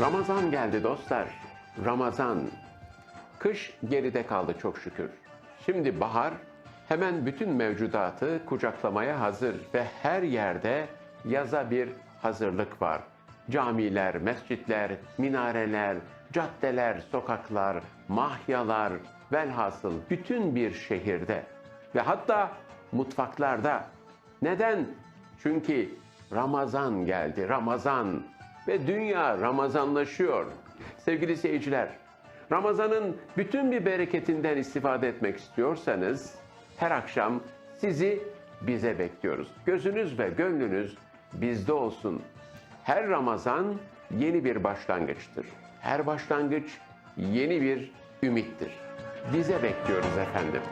Ramazan geldi dostlar. Ramazan. Kış geride kaldı çok şükür. Şimdi bahar hemen bütün mevcudatı kucaklamaya hazır ve her yerde yaza bir hazırlık var. Camiler, mescitler, minareler, caddeler, sokaklar, mahyalar, velhasıl bütün bir şehirde ve hatta mutfaklarda. Neden? Çünkü Ramazan geldi, Ramazan ve dünya Ramazanlaşıyor. Sevgili seyirciler, Ramazan'ın bütün bir bereketinden istifade etmek istiyorsanız her akşam sizi bize bekliyoruz. Gözünüz ve gönlünüz bizde olsun. Her Ramazan yeni bir başlangıçtır. Her başlangıç yeni bir ümittir. Bize bekliyoruz efendim.